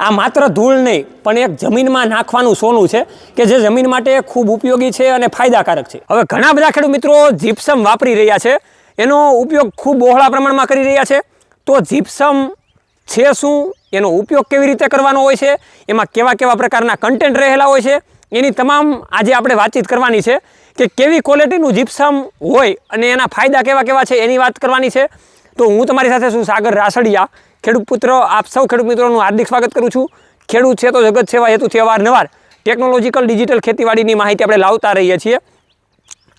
આ માત્ર ધૂળ નહીં, પણ એક જમીનમાં નાખવાનું સોનું છે કે જે જમીન માટે ખૂબ ઉપયોગી છે અને ફાયદાકારક છે. હવે ઘણા બધા ખેડૂત મિત્રો જીપ્સમ વાપરી રહ્યા છે. એનો ઉપયોગ ખૂબ બહોળા પ્રમાણમાં કરી રહ્યા છે. તો જીપ્સમ છે શું? એનો ઉપયોગ કેવી રીતે કરવાનો હોય છે? એમાં કેવા કેવા પ્રકારના કન્ટેન્ટ રહેલા હોય છે? એની તમામ આજે આપણે વાતચીત કરવાની છે કે કેવી ક્વોલિટીનું જીપ્સમ હોય અને એના ફાયદા કેવા કેવા છે એની વાત કરવાની છે. તો હું તમારી સાથે છું સાગર રાસડિયા. ખેડૂત પુત્ર, આપ સૌ ખેડૂત મિત્રોનું હાર્દિક સ્વાગત કરું છું. ખેડૂત છે તો જગત સેવા હેતુથી અવારનવાર ટેકનોલોજીકલ ડિજિટલ ખેતીવાડીની માહિતી આપણે લાવતા રહીએ છીએ.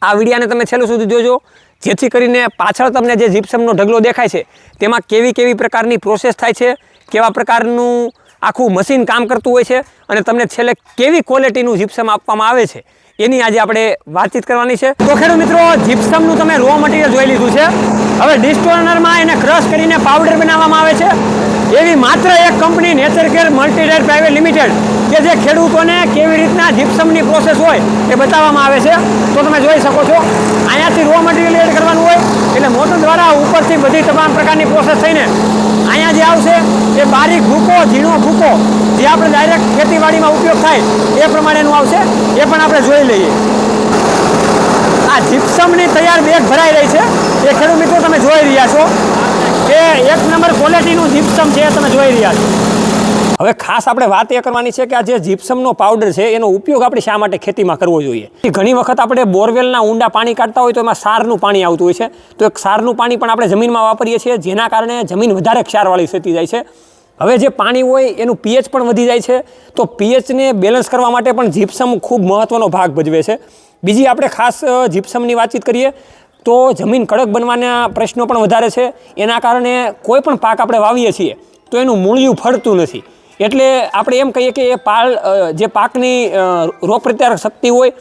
આ વિડીયાને તમે છેલ્લું સુધી જોજો, જેથી કરીને પાછળ તમને જે જીપ્સમનો ઢગલો દેખાય છે, તેમાં કેવી કેવી પ્રકારની પ્રોસેસ થાય છે, કેવા પ્રકારનું આખું મશીન કામ કરતું હોય છે અને તમને છેલ્લે કેવી ક્વોલિટીનું જીપ્સમ આપવામાં આવે છે, એની આજે આપણે વાતચીત કરવાની છે. તો ખેડૂત મિત્રો જીપ્સમનું તમે રો મટીરિયલ જોઈ લીધું છે. હવે ડિસ્ટોનરમાં એને ક્રશ કરીને પાવડર બનાવવામાં આવે છે. એવી માત્ર એક કંપની નેચર કેર મલ્ટીડેર પ્રાઇવેટ લિમિટેડ કે જે ખેડૂતોને કેવી રીતના જીપ્સમની પ્રોસેસ હોય એ બતાવવામાં આવે છે. તો તમે જોઈ શકો છો, અહીંયાથી રો મટીરિયલ એડ કરવાનું હોય. એટલે મોટર દ્વારા ઉપરથી બધી તમામ પ્રકારની પ્રોસેસ થઈને અહીંયા જે આવશે, એ બારીક ભૂકો, ઝીણો ભૂકો, જે આપણે ડાયરેક્ટ ખેતીવાડીમાં ઉપયોગ થાય, એ પ્રમાણેનું આવશે, એ પણ આપણે જોઈ લઈએ. આ જીપ્સમની તૈયાર બેગ ભરાઈ રહી છે. એ ખેડૂત મિત્રો તમે જોઈ રહ્યા છો કે એક નંબર ક્વોલિટીનું જીપ્સમ છે, એ તમે જોઈ રહ્યા છો. હવે ખાસ આપણે વાત એ કરવાની છે કે આ જે જીપ્સમનો પાવડર છે, એનો ઉપયોગ આપણે શા માટે ખેતીમાં કરવો જોઈએ? ઘણી વખત આપણે બોરવેલના ઊંડા પાણી કાઢતા હોય તો એમાં સારનું પાણી આવતું હોય છે. તો એક સારનું પાણી પણ આપણે જમીનમાં વાપરીએ છીએ, જેના કારણે જમીન વધારે ક્ષારવાળી થતી જાય છે. હવે જે પાણી હોય, એનું પીએચ પણ વધી જાય છે. તો પીએચને બેલેન્સ કરવા માટે પણ જીપ્સમ ખૂબ મહત્ત્વનો ભાગ ભજવે છે. બીજી આપણે ખાસ જીપ્સમની વાતચીત કરીએ, તો જમીન કડક બનવાના પ્રશ્નો પણ વધારે છે. એના કારણે કોઈ પણ પાક આપણે વાવીએ છીએ, તો એનું મૂળિયું ફળતું નથી. એટલે આપણે એમ કહીએ કે એ પાલ જે પાકની અ, રોગ પ્રત્યારક શક્તિ હોય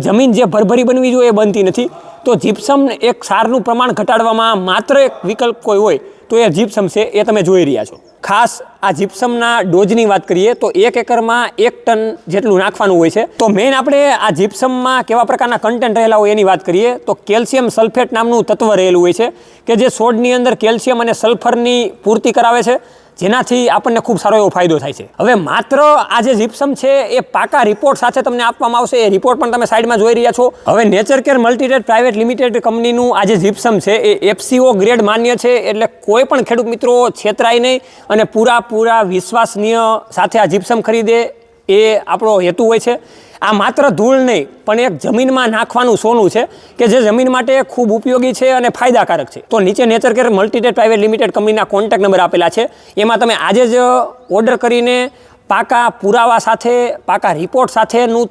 જમીન જે ભરભરી બનવી જોઈએ એ બનતી નથી. તો જીપ્સમ એક સારનું પ્રમાણ ઘટાડવામાં માત્ર એક વિકલ્પ કોઈ હોય તો એ જીપ્સમ છે એ તમે જોઈ રહ્યા છો. ખાસ આ જીપ્સમના ડોઝની વાત કરીએ તો એક એકરમાં એક ટન જેટલું નાખવાનું હોય છે. તો મેઇન આપણે આ જીપ્સમમાં કેવા પ્રકારના કન્ટેન્ટ રહેલા હોય એની વાત કરીએ તો કેલ્શિયમ સલ્ફેટ નામનું તત્વ રહેલું હોય છે કે જે છોડની અંદર કેલ્શિયમ અને સલ્ફરની પૂર્તિ કરાવે છે. જેનાથી આપણને ખૂબ સારો એવો ફાયદો થાય છે. હવે માત્ર આ જે જીપ્સમ છે એ પાકા રિપોર્ટ સાથે તમને આપવામાં આવશે. એ રિપોર્ટ પણ તમે સાઈડમાં જોઈ રહ્યા છો. હવે નેચર કેર મલ્ટીટેડ પ્રાઇવેટ લિમિટેડ કંપનીનું આ જે જીપ્સમ છે એ એફસીઓ ગ્રેડ માન્ય છે. એટલે કોઈ પણ ખેડૂત મિત્રો છેતરાય નહીં અને પૂરા પૂરા વિશ્વાસનીય સાથે આ જીપ્સમ ખરીદે. એ આપણો હેતુ હોય છે. આ માત્ર ધૂળ નહીં, પણ એક જમીનમાં નાખવાનું સોનું છે કે જે જમીન માટે ખૂબ ઉપયોગી છે અને ફાયદાકારક છે. તો નીચે નેચર કેર મલ્ટીટેટ પ્રાઇવેટ લિમિટેડ કંપનીના કોન્ટેક્ટ નંબર આપેલા છે. એમાં તમે આજે જ ઓર્ડર કરીને પાકા પુરાવા સાથે, પાકા રિપોર્ટ સાથેનું